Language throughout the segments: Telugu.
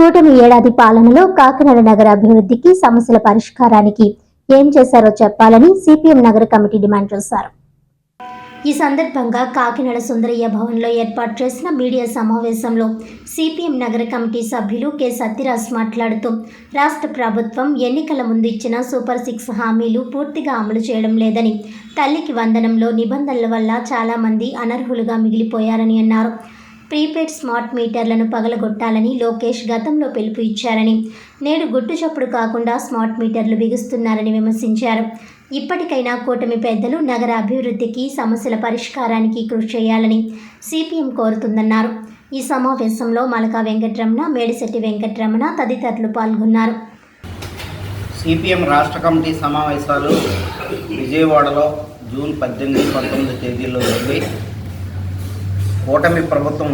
కూటమి ఏడాది పాలనలో కాకినాడ నగర అభివృద్ధికి సమస్యల పరిష్కారానికి ఏం చేశారో చెప్పాలని సిపిఎం నగర కమిటీ డిమాండ్ చేశారు. ఈ సందర్భంగా కాకినాడ సుందరయ్య భవన్లో ఏర్పాటు చేసిన మీడియా సమావేశంలో సిపిఎం నగర కమిటీ సభ్యులు కె. సత్యరాజ్ మాట్లాడుతూ రాష్ట్ర ప్రభుత్వం ఎన్నికల ముందు ఇచ్చిన సూపర్ సిక్స్ హామీలు పూర్తిగా అమలు చేయడం లేదని తల్లికి వందనంలో నిబంధనల వల్ల చాలామంది అనర్హులుగా మిగిలిపోయారని అన్నారు. ప్రీపెయిడ్ స్మార్ట్ మీటర్లను పగలగొట్టాలని లోకేష్ గతంలో పిలుపు ఇచ్చారని. నేడు గుట్టు చప్పుడు కాకుండా స్మార్ట్ మీటర్లు బిగుస్తున్నారని విమర్శించారు. ఇప్పటికైనా కూటమి పెద్దలు నగర అభివృద్ధికి సమస్యల పరిష్కారానికి కృషి చేయాలని సిపిఎం కోరుతుందన్నారు. ఈ సమావేశంలో మలకా వెంకటరమణ మేడిశెట్టి వెంకటరమణ తదితరులు పాల్గొన్నారు. సిపిఎం రాష్ట్ర కమిటీ సమావేశాలు విజయవాడలో జూన్ పద్దెనిమిది పంతొమ్మిది తేదీల్లో జరిగి కూటమి ప్రభుత్వం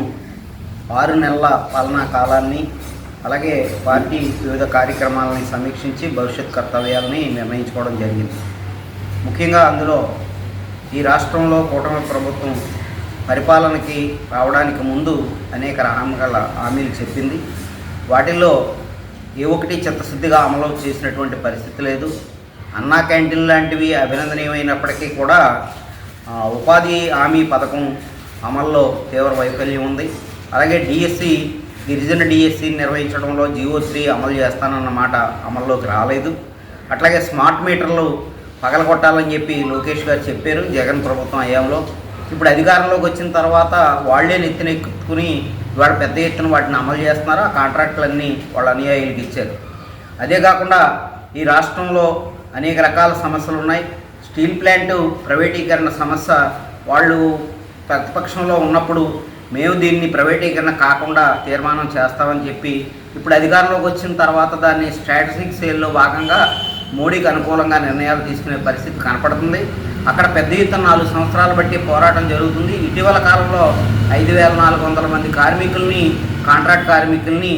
ఆరు నెలల పాలనా కాలాన్ని అలాగే పార్టీ వివిధ కార్యక్రమాలని సమీక్షించి భవిష్యత్ కర్తవ్యాలని నిర్ణయించుకోవడం జరిగింది. ముఖ్యంగా అందులో ఈ రాష్ట్రంలో కూటమి ప్రభుత్వం పరిపాలనకి రావడానికి ముందు అనేక హామీల హామీలు చెప్పింది. వాటిల్లో ఏ ఒకటి చిత్తశుద్ధిగా అమలు చేసినటువంటి పరిస్థితి లేదు. అన్నా క్యాంటీన్ లాంటివి అభినందనీయమైనప్పటికీ కూడా ఉపాధి హామీ పథకం అమల్లో తీవ్ర వైఫల్యం ఉంది. అలాగే డిఎస్సి గిరిజన డిఎస్సి నిర్వహించడంలో జియో త్రీ అమలు చేస్తానన్న మాట అమల్లోకి రాలేదు. అట్లాగే స్మార్ట్ మీటర్లు పగలగొట్టాలని చెప్పి లోకేష్ గారు చెప్పారు జగన్ ప్రభుత్వం హయాంలో. ఇప్పుడు అధికారంలోకి వచ్చిన తర్వాత వాళ్ళే నెత్తినెక్కుని ఇవాళ పెద్ద ఎత్తున వాటిని అమలు చేస్తున్నారు? ఆ కాంట్రాక్టులన్నీ వాళ్ళ అనుయాయులకు ఇచ్చారు. అదే కాకుండా ఈ రాష్ట్రంలో అనేక రకాల సమస్యలు ఉన్నాయి. స్టీల్ ప్లాంట్ ప్రైవేటీకరణ సమస్య వాళ్ళు ప్రతిపక్షంలో ఉన్నప్పుడు మేము దీన్ని ప్రైవేటీకరణ కాకుండా తీర్మానం చేస్తామని చెప్పి ఇప్పుడు అధికారంలోకి వచ్చిన తర్వాత దాన్ని స్ట్రాటజిక్ సేల్లో భాగంగా మోడీకి అనుకూలంగా నిర్ణయాలు తీసుకునే పరిస్థితి కనపడుతుంది. అక్కడ పెద్ద ఎత్తున నాలుగు సంవత్సరాలు బట్టి పోరాటం జరుగుతుంది. ఇటీవల కాలంలో ఐదు వేల నాలుగు వందల మంది కార్మికుల్ని కాంట్రాక్ట్ కార్మికుల్ని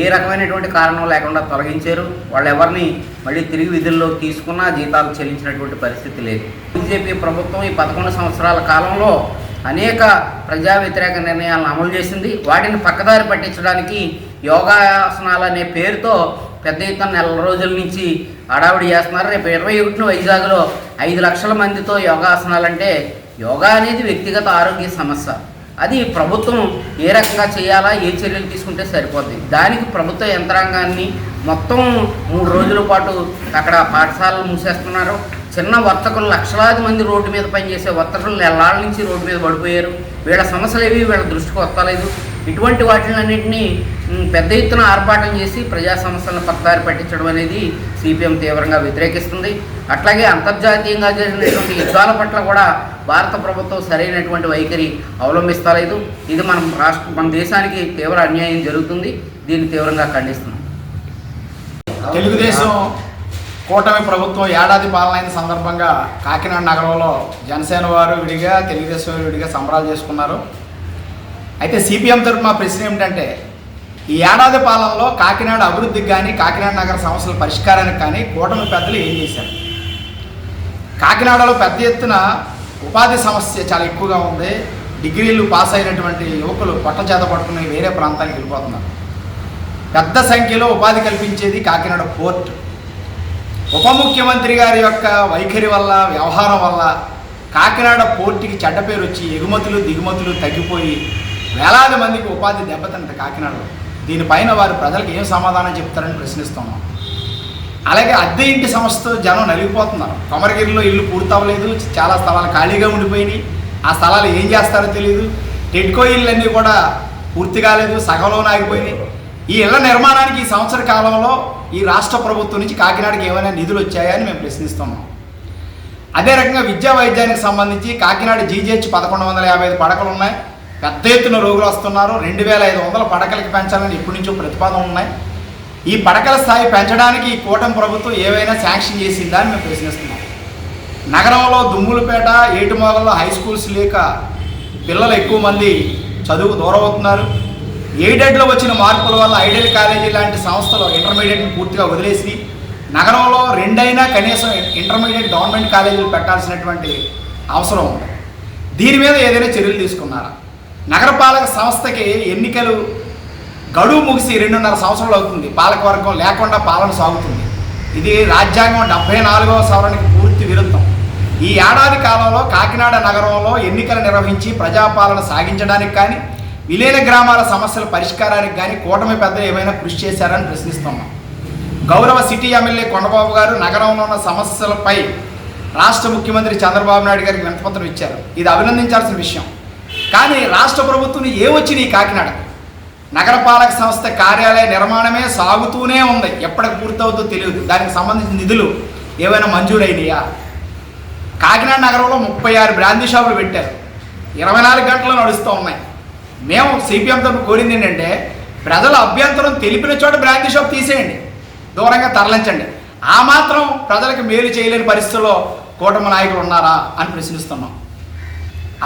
ఏ రకమైనటువంటి కారణం లేకుండా తొలగించారు. వాళ్ళు ఎవరిని మళ్ళీ తిరిగి విధుల్లో తీసుకున్నా జీతాలు చెల్లించినటువంటి పరిస్థితి లేదు. బీజేపీ ప్రభుత్వం ఈ పదకొండు సంవత్సరాల కాలంలో అనేక ప్రజా వ్యతిరేక నిర్ణయాలను అమలు చేసింది. వాటిని పక్కదారి పట్టించడానికి యోగాసనాలు అనే పేరుతో పెద్ద ఎత్తున నెల రోజుల నుంచి హడావిడి చేస్తున్నారు. రేపు ఇరవై ఒకటిన వైజాగ్లో ఐదు లక్షల మందితో యోగాసనాలు అంటే యోగా అనేది వ్యక్తిగత ఆరోగ్య సమస్య. అది ప్రభుత్వం ఏ రకంగా చేయాలా ఏ చర్యలు తీసుకుంటే సరిపోద్ది. దానికి ప్రభుత్వ యంత్రాంగాన్ని మొత్తం మూడు రోజుల పాటు అక్కడ పాఠశాలలు మూసేస్తున్నారు. చిన్న వర్తకులు లక్షలాది మంది రోడ్డు మీద పనిచేసే వర్తకులు నెలల నుంచి రోడ్డు మీద పడిపోయారు. వీళ్ళ సమస్యలు ఏవి వీళ్ళ దృష్టికి వస్తలేదు. ఇటువంటి వాటిలన్నింటినీ పెద్ద ఎత్తున ఆర్పాటం చేసి ప్రజా సమస్యలను పక్కదారి పట్టించడం అనేది సిపిఎం తీవ్రంగా వ్యతిరేకిస్తుంది. అట్లాగే అంతర్జాతీయంగా జరిగినటువంటి యుద్ధాల పట్ల కూడా భారత ప్రభుత్వం సరైనటువంటి వైఖరి అవలంబిస్తలేదు. ఇది మన రాష్ట్ర మన దేశానికి తీవ్ర అన్యాయం జరుగుతుంది. దీన్ని తీవ్రంగా ఖండిస్తున్నాం. తెలుగుదేశం కూటమి ప్రభుత్వం ఏడాది పాలన అయిన సందర్భంగా కాకినాడ నగరంలో జనసేన వారు విడిగా తెలుగుదేశం వారు విడిగా సంబరాలు చేసుకున్నారు. అయితే సిపిఎం తరఫున మా ప్రశ్న ఏమిటంటే ఈ ఏడాది పాలనలో కాకినాడ అభివృద్ధికి కానీ కాకినాడ నగర సమస్యల పరిష్కారానికి కానీ కూటమి పెద్దలు ఏం చేశారు? కాకినాడలో పెద్ద ఎత్తున ఉపాధి సమస్య చాలా ఎక్కువగా ఉంది. డిగ్రీలు పాస్ అయినటువంటి యువకులు పొట్ట చేత పట్టుకుని వేరే ప్రాంతానికి వెళ్ళిపోతున్నారు. పెద్ద సంఖ్యలో ఉపాధి కల్పించేది కాకినాడ పోర్ట్. ఉప ముఖ్యమంత్రి గారి యొక్క వైఖరి వల్ల వ్యవహారం వల్ల కాకినాడ పోర్టుకి చెడ్డ పేరు వచ్చి ఎగుమతులు దిగుమతులు తగ్గిపోయి వేలాది మందికి ఉపాధి దెబ్బతింట కాకినాడలో. దీనిపైన వారు ప్రజలకు ఏం సమాధానం చెప్తారని ప్రశ్నిస్తున్నాం. అలాగే అద్దె ఇంటి సంస్థ జనం నలిగిపోతున్నారు. కొమరగిరిలో ఇల్లు పూర్తవలేదు చాలా స్థలాలు ఖాళీగా ఉండిపోయినాయి. ఆ స్థలాలు ఏం చేస్తారో తెలియదు టెడ్కో ఇళ్ళన్నీ కూడా పూర్తి కాలేదు సగంలోనే ఆగిపోయినాయి. ఈ ఇళ్ళ నిర్మాణానికి ఈ సంవత్సర కాలంలో ఈ రాష్ట్ర ప్రభుత్వం నుంచి కాకినాడకి ఏమైనా నిధులు వచ్చాయా అని మేము ప్రశ్నిస్తున్నాం. అదే రకంగా విద్యా వైద్యానికి సంబంధించి కాకినాడ జీజీహెచ్ పదకొండు వందల యాభై ఐదు పడకలు ఉన్నాయి. పెద్ద ఎత్తున రోగులు వస్తున్నారు. రెండు వేల ఐదు వందల పడకలకి పెంచాలని ఇప్పటి నుంచో ప్రతిపాదనలు ఉన్నాయి. ఈ పడకల స్థాయి పెంచడానికి ఈ కూటమి ప్రభుత్వం ఏవైనా శాంక్షన్ చేసిందా అని మేము ప్రశ్నిస్తున్నాం. నగరంలో దుమ్ములపేట ఏటిమోగల్లో హై స్కూల్స్ లేక పిల్లలు ఎక్కువ మంది చదువుకు దూరం అవుతున్నారు. ఎయిడెడ్లో వచ్చిన మార్పుల వల్ల ఐడియల్ కాలేజీ లాంటి సంస్థలు ఇంటర్మీడియట్ని పూర్తిగా వదిలేసి నగరంలో రెండైనా కనీసం ఇంటర్మీడియట్ గవర్నమెంట్ కాలేజీలు పెట్టాల్సినటువంటి అవసరం ఉంది. దీని మీద ఏదైనా చర్యలు తీసుకున్నారా? నగరపాలక సంస్థకి ఎన్నికలు గడువు ముగిసి రెండున్నర సంవత్సరాలు అవుతుంది. పాలకవర్గం లేకుండా పాలన సాగుతుంది. ఇది రాజ్యాంగం డెబ్బై నాలుగవ సవరణకి పూర్తి విరుద్ధం. ఈ ఏడాది కాలంలో కాకినాడ నగరంలో ఎన్నికలు నిర్వహించి ప్రజాపాలన సాగించడానికి కానీ విలీన గ్రామాల సమస్యల పరిష్కారానికి కానీ కూటమి పెద్దలు ఏమైనా కృషి చేశారని ప్రశ్నిస్తున్నాం. గౌరవ సిటీ ఎమ్మెల్యే కొండబాబు గారు నగరంలో ఉన్న సమస్యలపై రాష్ట్ర ముఖ్యమంత్రి చంద్రబాబు నాయుడు గారికి వినతిపత్రం ఇచ్చారు. ఇది అభినందించాల్సిన విషయం. కానీ రాష్ట్ర ప్రభుత్వం ఏమొచ్చింది ఈ కాకినాడకు? నగరపాలక సంస్థ కార్యాలయ నిర్మాణమే సాగుతూనే ఉంది. ఎప్పటికి పూర్తవుతుందో తెలియదు. దానికి సంబంధించిన నిధులు ఏమైనా మంజూరైనయా కాకినాడ నగరంలో ముప్పై ఆరు బ్రాందీ షాపులు పెట్టారు. ఇరవై నాలుగు గంటలు నడుస్తూ ఉన్నాయి. మేము సిపిఎం తరపు కోరింది ఏంటంటే ప్రజల అభ్యంతరం తెలిపిన చోట బ్రాందీ షాప్ తీసేయండి. దూరంగా తరలించండి. ఆ మాత్రం ప్రజలకు మేలు చేయలేని పరిస్థితుల్లో కూటమి నాయకులు ఉన్నారా అని ప్రశ్నిస్తున్నాం.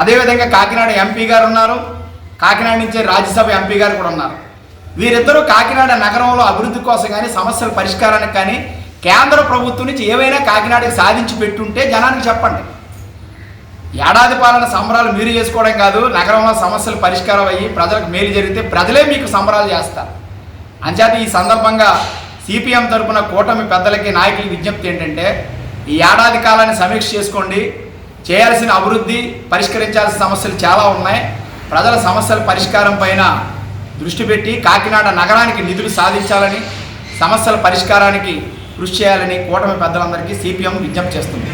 అదేవిధంగా కాకినాడ ఎంపీ గారు ఉన్నారు. కాకినాడ నుంచి రాజ్యసభ ఎంపీ గారు కూడా ఉన్నారు. వీరిద్దరూ కాకినాడ నగరంలో అభివృద్ధి కోసం కానీ సమస్యల పరిష్కారానికి కానీ కేంద్ర ప్రభుత్వం నుంచి ఏవైనా కాకినాడకి సాధించి పెట్టుంటే జనానికి చెప్పండి. ఏడాది పాలన సంబరాలు మీరు చేసుకోవడం కాదు నగరంలో సమస్యలు పరిష్కారం అయ్యి ప్రజలకు మేలు జరిగితే ప్రజలే మీకు సంబరాలు చేస్తారు. అంచేత ఈ సందర్భంగా సిపిఎం తరపున కూటమి పెద్దలకి నాయకులకి విజ్ఞప్తి ఏంటంటే ఈ ఏడాది కాలాన్ని సమీక్ష చేసుకోండి. చేయాల్సిన అభివృద్ధి పరిష్కరించాల్సిన సమస్యలు చాలా ఉన్నాయి. ప్రజల సమస్యల పరిష్కారం పైన దృష్టి పెట్టి కాకినాడ నగరానికి నిధులు సాధించాలని సమస్యల పరిష్కారానికి కృషి చేయాలని కూటమి పెద్దలందరికీ సిపిఎం విజ్ఞప్తి చేస్తుంది.